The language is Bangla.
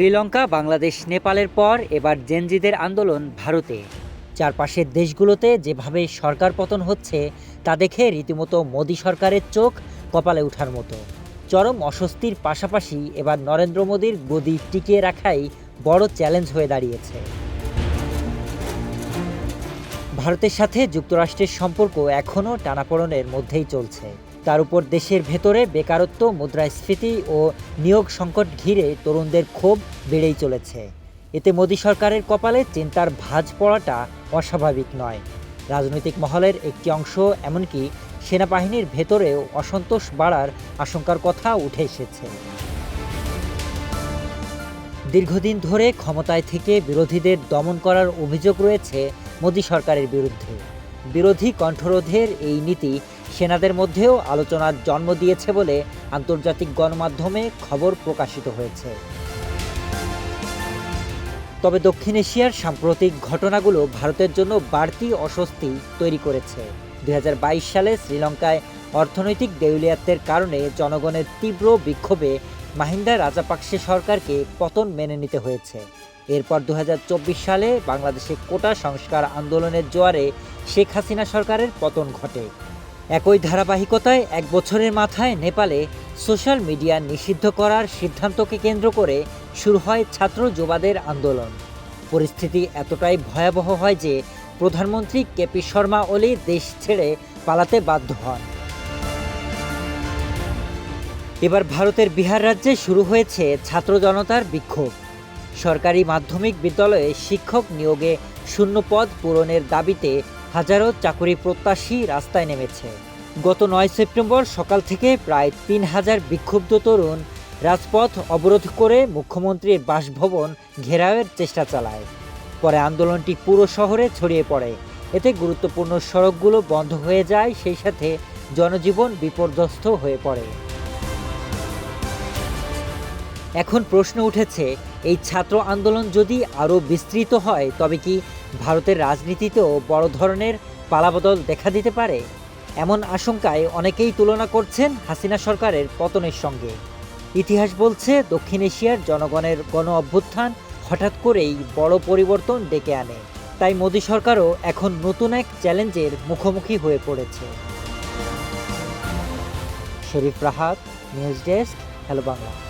শ্রীলঙ্কা, বাংলাদেশ, নেপালের পর এবার জেনজিদের আন্দোলন ভারতে। চারপাশের দেশগুলোতে যেভাবে সরকার পতন হচ্ছে, তা দেখে রীতিমতো মোদী সরকারের চোখ কপালে ওঠার মতো। চরম অস্বস্তির পাশাপাশি এবার নরেন্দ্র মোদীর গদি টিকিয়ে রাখাই বড় চ্যালেঞ্জ হয়ে দাঁড়িয়েছে। ভারতের সাথে যুক্তরাষ্ট্রের সম্পর্ক এখনও টানাপোড়েনের মধ্যেই চলছে। তার উপর দেশের ভেতরে বেকারত্ব, মুদ্রাস্ফীতি ও নিয়োগ সংকট ঘিরে তরুণদের ক্ষোভ বেড়েই চলেছে। এতে মোদী সরকারের কপালে চিন্তার ভাঁজ পড়াটা অস্বাভাবিক নয়। রাজনৈতিক মহলের একটি অংশ, এমনকি সেনাবাহিনীর ভেতরেও অসন্তোষ বাড়ার আশঙ্কার কথা উঠে এসেছে। দীর্ঘদিন ধরে ক্ষমতায় থেকে বিরোধীদের দমন করার অভিযোগ রয়েছে মোদী সরকারের বিরুদ্ধে। বিরোধী কণ্ঠরোধের এই নীতি সেনাদের মধ্যেও আলোচনার জন্ম দিয়েছে বলে আন্তর্জাতিক গণমাধ্যমে খবর প্রকাশিত হয়েছে। তবে দক্ষিণ এশিয়ার সাম্প্রতিক ঘটনাগুলো ভারতের জন্য বাড়তি অস্বস্তি তৈরি করেছে। দু হাজার বাইশ সালে শ্রীলঙ্কায় অর্থনৈতিক দেউলিয়াত্বের কারণে জনগণের তীব্র বিক্ষোভে মাহিন্দা রাজাপাকসে সরকারকে পতন মেনে নিতে হয়েছে। এরপর দু হাজার চব্বিশ সালে বাংলাদেশে কোটা সংস্কার আন্দোলনের জোয়ারে শেখ হাসিনা সরকারের পতন ঘটে। একই ধারাবাহিকতায় এক বছরের মাথায় নেপালে সোশ্যাল মিডিয়া নিষিদ্ধ করার সিদ্ধান্তকে কেন্দ্র করে শুরু হয় ছাত্র যুবাদের আন্দোলন। পরিস্থিতি এতটাই ভয়াবহ হয় যে প্রধানমন্ত্রী কেপি শর্মা ওলি দেশ ছেড়ে পালাতে বাধ্য হন। এবার ভারতের বিহার রাজ্যে শুরু হয়েছে ছাত্র জনতার বিক্ষোভ। সরকারি মাধ্যমিক বিদ্যালয়ে শিক্ষক নিয়োগে শূন্য পদ পূরণের দাবিতে হাজারো চাকুরি প্রত্যাশী রাস্তায় নেমেছে। গত নয় সেপ্টেম্বর সকাল থেকে প্রায় তিন হাজার বিক্ষুব্ধ তরুণ রাজপথ অবরোধ করে মুখ্যমন্ত্রীর বাসভবন ঘেরাওয়ের চেষ্টা চালায়। পরে আন্দোলনটি পুরো শহরে ছড়িয়ে পড়ে। এতে গুরুত্বপূর্ণ সড়কগুলো বন্ধ হয়ে যায়, সেই সাথে জনজীবন বিপর্যস্ত হয়ে পড়ে। এখন প্রশ্ন উঠেছে, এই ছাত্র আন্দোলন যদি আরও বিস্তৃত হয়, তবে কি ভারতের রাজনীতিতেও বড় ধরনের পালাবদল দেখা দিতে পারে। এমন আশঙ্কায় অনেকেই তুলনা করছেন হাসিনা সরকারের পতনের সঙ্গে। ইতিহাস বলছে, দক্ষিণ এশিয়ার জনগণের গণ অভ্যুত্থান হঠাৎ করেই বড় পরিবর্তন ডেকে আনে। তাই মোদী সরকারও এখন নতুন এক চ্যালেঞ্জের মুখোমুখি হয়ে পড়েছে। Sharif Rahat, news desk hello Bangla.